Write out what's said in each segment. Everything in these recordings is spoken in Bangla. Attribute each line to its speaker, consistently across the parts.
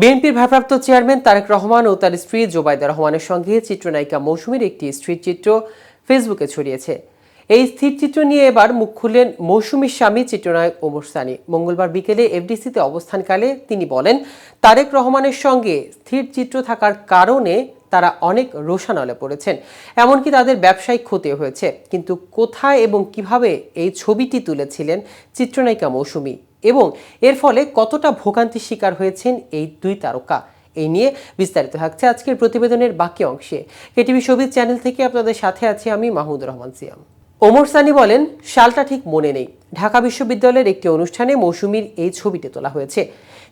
Speaker 1: বিএনপির ভারপ্রাপ্ত চেয়ারম্যান তারেক রহমান ও তার স্ত্রী জোবাইদা রহমানের সঙ্গে চিত্রনায়িকা মৌসুমীর একটি স্থির চিত্র ফেসবুকে ছড়িয়েছে। এই স্থির চিত্র নিয়ে এবার মুখ খুললেন মৌসুমীর স্বামী চিত্রনায়ক ওমর সানি। মঙ্গলবার বিকেলে এফডিসিতে অবস্থানকালে তিনি বলেন, তারেক রহমানের সঙ্গে স্থির চিত্র থাকার কারণে তারা অনেক রোশানলে পড়েছেন। এমনকি তাদের ব্যবসায়িক ক্ষতি হয়েছে। কিন্তু কোথায় এবং কীভাবে এই ছবিটি তুলেছিলেন চিত্রনায়িকা মৌসুমী? এবং এর ফলে কতটা ভোগান্তির শিকার হয়েছেন এই দুই তারকা? এই নিয়ে বিস্তারিত থাকছে আজকের প্রতিবেদনের বাকি অংশে। কেটিভি সবিজ চ্যানেল থেকে আপনাদের সাথে আছি আমি মাহমুদ রহমান সিয়াম। ওমর সানি বলেন, সালটা ঠিক মনে নেই। ঢাকা বিশ্ববিদ্যালয়ের একটি অনুষ্ঠানে মৌসুমীর এই ছবিটি তোলা হয়েছে।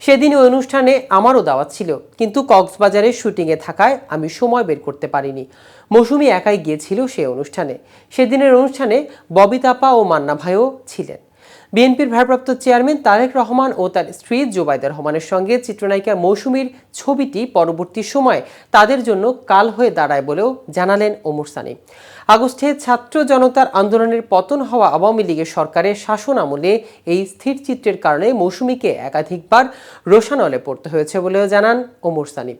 Speaker 1: সেদিন ওই অনুষ্ঠানে আমারও দাওয়াত ছিল, কিন্তু কক্সবাজারের শুটিংয়ে থাকায় আমি সময় বের করতে পারিনি। মৌসুমি একাই গিয়েছিল সে অনুষ্ঠানে। সেদিনের অনুষ্ঠানে ববিতাপা ও মান্না ভাইও ছিলেন। বিএনপির ভারপ্রাপ্ত চেয়ারম্যান তারেক রহমান ও তার স্ত্রী জোবাইদা রহমানের সঙ্গে চিত্রনায়িকা মৌসুমীর ছবিটি পরবর্তী সময় তাদের জন্য কাল হয়ে দাঁড়ায় বলেও জানালেন ওমর সানি। আগস্টে ছাত্র জনতার আন্দোলনের পতন হওয়া আওয়ামী লীগের সরকারের শাসন আমলে এই স্থির চিত্রের কারণে মৌসুমীকে একাধিকবার রোশানলে পড়তে হয়েছে বলেও জানান ওমর সানি।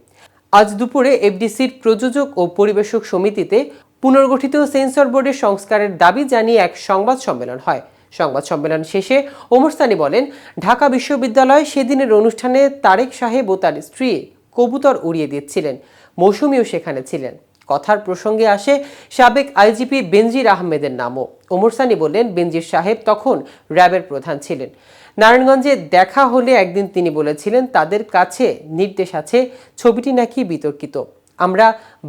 Speaker 1: আজ দুপুরে এফডিসির প্রযোজক ও পরিবেশক সমিতিতে পুনর্গঠিত সেন্সর বোর্ডের সংস্কারের দাবি জানিয়ে এক সংবাদ সম্মেলন হয়। সংবাদ সম্মেলন শেষে ওমর সানি বলেন, ঢাকা বিশ্ববিদ্যালয় সেদিনের অনুষ্ঠানে তারেক সাহেব ও তার স্ত্রী কবুতর উড়িয়ে দিচ্ছিলেন, মৌসুমিও সেখানে ছিলেন। কথার প্রসঙ্গে আসে সাবেক আইজিপি বেনজির আহমেদের নামও। ওমর সানি বললেন বেনজির সাহেব তখন র্যাবের প্রধান ছিলেন। নারায়ণগঞ্জে দেখা হলে একদিন তিনি বলেছিলেন, তাদের কাছে নির্দেশ আছে, ছবিটি নাকি বিতর্কিত। আমরা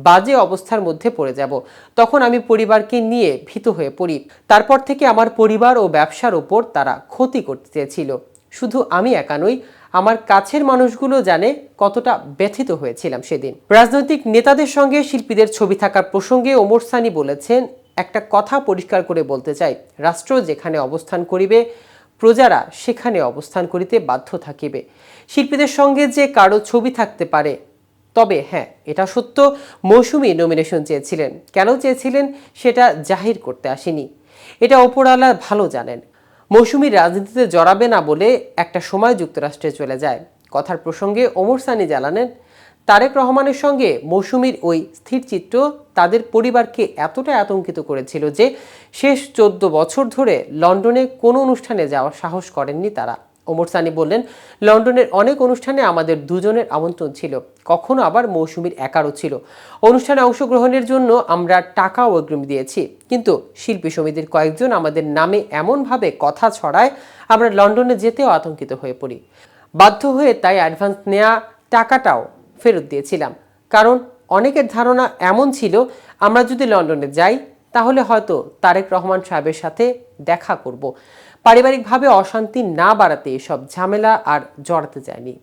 Speaker 1: বাজে অবস্থার মধ্যে পড়ে যাব। তখন আমি পরিবারকে নিয়ে ভীত হয়ে পড়ি। তারপর থেকে আমার পরিবার ও ব্যবসার ওপর তারা ক্ষতি করতে চেয়েছিল। শুধু আমি একা নই, আমার কাছের মানুষগুলো জানে কতটা ব্যথিত হয়েছিলাম সেদিন। রাজনৈতিক নেতাদের সঙ্গে শিল্পীদের ছবি থাকার প্রসঙ্গে ওমর সানি বলেছেন, একটা কথা পরিষ্কার করে বলতে চাই, রাষ্ট্র যেখানে অবস্থান করিবে, প্রজারা সেখানে অবস্থান করিতে বাধ্য থাকিবে। শিল্পীদের সঙ্গে যে কারও ছবি থাকতে পারে তবে হ্যাঁ এটা সত্য, মৌসুমী নমিনেশন চেয়েছিলেন। কেন চেয়েছিলেন সেটা জাহির করতে আসেনি। এটা ওপরওয়ালা ভালো জানেন। মৌসুমী রাজনীতিতে জড়াবে না বলে একটা সময় যুক্তরাষ্ট্রে চলে যায়। কথার প্রসঙ্গে ওমর সানি জানালেন, তারেক রহমানের সঙ্গে মৌসুমীর ওই স্থির চিত্র তাদের পরিবারকে এতটা আতঙ্কিত করেছিল যে শেষ চোদ্দ বছর ধরে লন্ডনে কোনো অনুষ্ঠানে যাওয়ার সাহস করেননি তারা। ওমর সানি বললেন, লন্ডনের অনেক অনুষ্ঠানে আমাদের দুজনের আমন্ত্রণ ছিল। কখনো আবার মৌসুমীর একারও ছিল। অনুষ্ঠানে অংশগ্রহণের জন্য আমরা টাকাও অগ্রিম দিয়েছি। কিন্তু শিল্পী সমিতির কয়েকজন আমাদের নামে এমনভাবে কথা ছড়ায়, আমরা লন্ডনে যেতেও আতঙ্কিত হয়ে পড়ি। বাধ্য হয়ে তাই অ্যাডভান্স নেওয়া টাকাটাও ফেরত দিয়েছিলাম। কারণ অনেকের ধারণা এমন ছিল, আমরা যদি লন্ডনে যাই, তাহলে হয়তো তারেক রহমান সাহেবের সাথে দেখা করব। পারিবারিকভাবে অশান্তি না বাড়াতে এসব ঝামেলা আর জড়াতে যায়নি।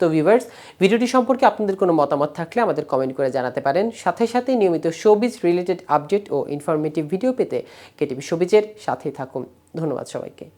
Speaker 1: তো ভিউয়ার্স ভিডিওটি সম্পর্কে আপনাদের কোনো মতামত থাকলে আমাদের কমেন্ট করে জানাতে পারেন। সাথে সাথে নিয়মিত শোবিজ রিলেটেড আপডেট ও ইনফরমেটিভ ভিডিও পেতে কেটিভি শোবিজের সাথেই থাকুন। ধন্যবাদ সবাইকে।